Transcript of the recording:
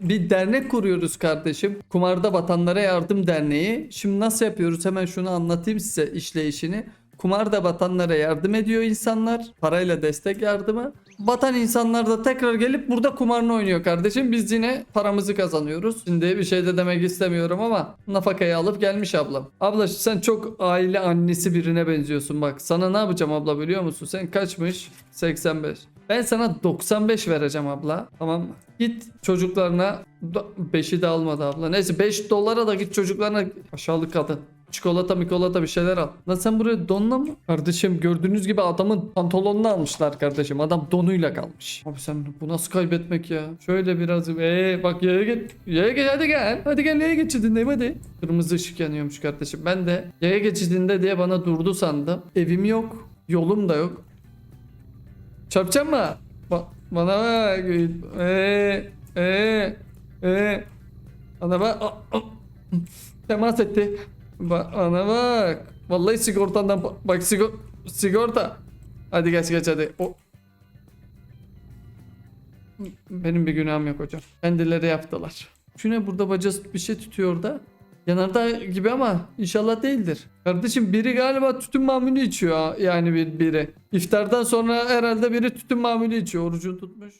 Bir dernek kuruyoruz kardeşim. Kumarda Batanlara Yardım Derneği. Şimdi nasıl yapıyoruz? Hemen şunu anlatayım size işleyişini. Kumarda batanlara yardım ediyor insanlar. Parayla destek yardımı. Batan insanlar da tekrar gelip burada kumarını oynuyor kardeşim. Biz yine paramızı kazanıyoruz. Şimdi bir şey de demek istemiyorum ama nafakayı alıp gelmiş ablam. Abla sen çok aile annesi birine benziyorsun bak. Sana ne yapacağım abla biliyor musun? Sen kaçmış? 85. Ben sana 95 vereceğim abla. Tamam mı? Git çocuklarına 5'i de almadı abla. Neyse 5 dolara da git çocuklarına aşağılık kadın. Çikolata mikolata bir şeyler al. Lan sen buraya donla mı? Kardeşim gördüğünüz gibi adamın pantolonunu almışlar kardeşim. Adam donuyla kalmış. Abi sen bu nasıl kaybetmek ya? Şöyle biraz eee bak yaya geç. Yaya geç hadi gel. Hadi gel yaya geçidindeyim hadi. Kırmızı ışık yanıyormuş kardeşim. Ben de yaya geçidinde diye bana durdu sandım. Evim yok. Yolum da yok. Çarpacağım mı? Ba- bana bak. Eee eee eee. Bana bak. Temas etti. Ba- Bana bak. Vallahi sigortandan ba- bak sigor sigorta. Hadi geç geç hadi. O benim bir günahım yok hocam. Kendileri yaptılar. Şu ne burada bacası bir şey tutuyor da. Yanardağ gibi ama inşallah değildir. Kardeşim biri galiba tütün mamülü içiyor yani bir biri. İftardan sonra herhalde biri tütün mamülü içiyor. Orucunu tutmuş.